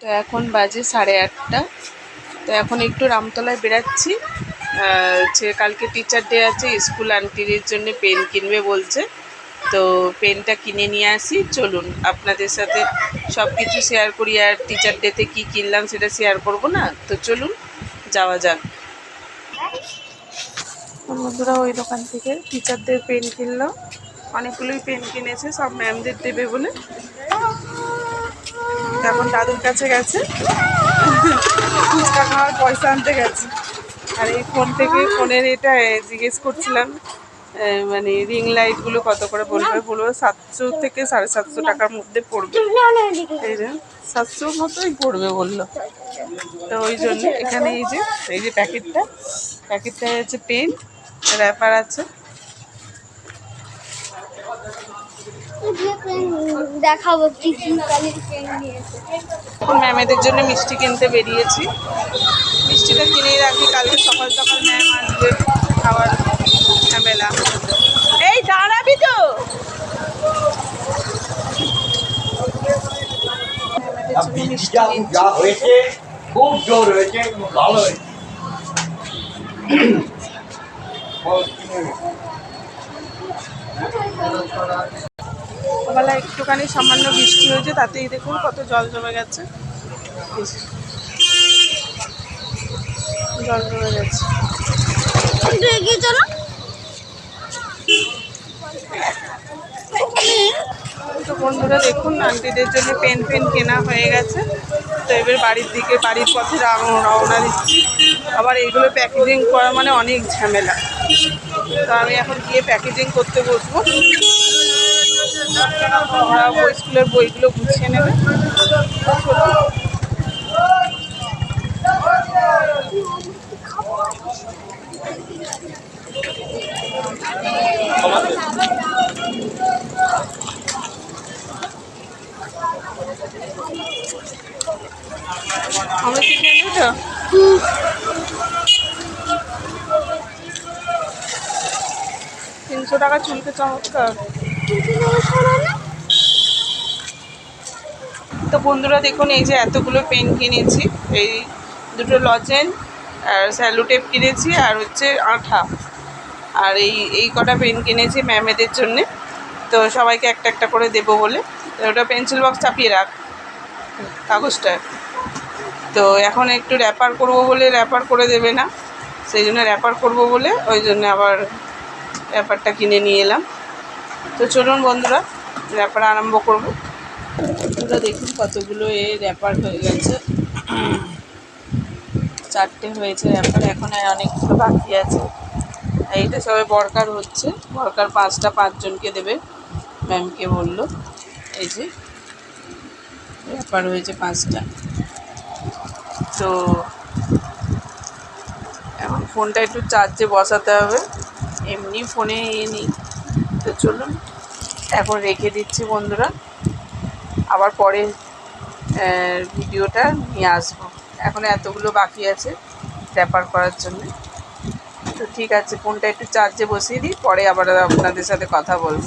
তো এখন বাজে সাড়ে আটটা। তো এখন একটু রামতলায় আহ, হচ্ছে কালকে টিচার ডে আছে স্কুল আন্টির জন্য পেন কিনবে বলছে। তো পেনটা কিনে নিয়ে আসি। চলুন আপনাদের সাথে সব কিছু শেয়ার করি। আর টিচার ডেতে কী কিনলাম সেটা শেয়ার করব না? তো চলুন যাওয়া যাক। বন্ধুরা ওই দোকান থেকে টিচারদের পেন কিনলো অনেকগুলোই পেন কিনেছে সব ম্যামদের দেবে বলে। এখন দাদুর কাছে গেছে? ফুচকা খাওয়ার পয়সা আনতে গেছে। আর এই ফোন থেকে ফোনের এটা জিজ্ঞেস করছিলাম মানে রিং লাইটগুলো কত করে বলবে? বলব সাতশো থেকে সাড়ে সাতশো টাকার মধ্যে পড়বে। এই সাতশো মতোই পড়বে বলল। তো ওই জন্য এখানে এই যে এই যে প্যাকেটটা প্যাকেটটা হচ্ছে পেন, র্যাপার আছে। দেখাবো কি কি ম্যামেদের জন্য মিষ্টি কিনতে বেরিয়েছি। মিষ্টিটা কিনেই রাখি কালকে সকাল সকাল ম্যাম আসবে খাবার ঝামেলা। এই দাঁড়াবি তো! খুব জোর হয়েছে ভালো হয়েছে। একটুখানি সামান্য বৃষ্টি হয়েছে, তাতেই দেখুন কত জল জমে গেছে। জল জমে গেছে। তো বন্ধুরা দেখুন আন্টিদের জন্য পেন পেন কেনা হয়ে গেছে। তো এবার বাড়ির দিকে, বাড়ির পথে রওনা দিচ্ছি। আবার এইগুলো প্যাকেজিং করা মানে অনেক ঝামেলা। তো আমি এখন গিয়ে প্যাকেজিং করতে বসবো। স্কুলের বইগুলো গুছিয়ে নেবে তো চলুন। আমি কি জানি তিনশো টাকা চুলকে চমৎকার তো বন্ধুরা দেখুন, এই যে এতগুলো পেন কিনেছি। এই দুটো লজেন, আর স্যালুটেপ কিনেছি, আর হচ্ছে আঠা। আর এই এই কটা পেন কিনেছি ম্যামেদের জন্যে। তো সবাইকে একটা একটা করে দেবো বলে। ওটা পেন্সিল বক্স চাপিয়ে রাখ, কাগজটা। তো এখন একটু র্যাপার করব বলে র্যাপার করে দেবে না। সেই জন্য র্যাপার করব বলে ওই জন্য আবার র্যাপারটা কিনে নিয়ে এলাম। তো চলুন বন্ধুরা, র্যাপার আরম্ভ করব। বন্ধুরা দেখুন কতগুলো এ র্যাপার হয়ে গেছে। চারটে হয়েছে র্যাপার এখন আর অনেকগুলো বাকি আছে। আর সবাই বরকার হচ্ছে। বরকার পাঁচটা পাঁচজনকে দেবে ম্যামকে বলল। এই যে র্যাপার হয়েছে পাঁচটা। তো এখন ফোনটা একটু চার্জে বসাতে হবে। এমনি ফোনে এ নিই। তো চলুন, এখন রেখে দিচ্ছি বন্ধুরা। আবার পরে ভিডিওটা নিয়ে আসব। এখন এতগুলো বাকি আছে র্যাপার করার জন্য। তো ঠিক আছে, ফোনটা একটু চার্জে বসিয়ে দিই, পরে আবার আপনাদের সাথে কথা বলব।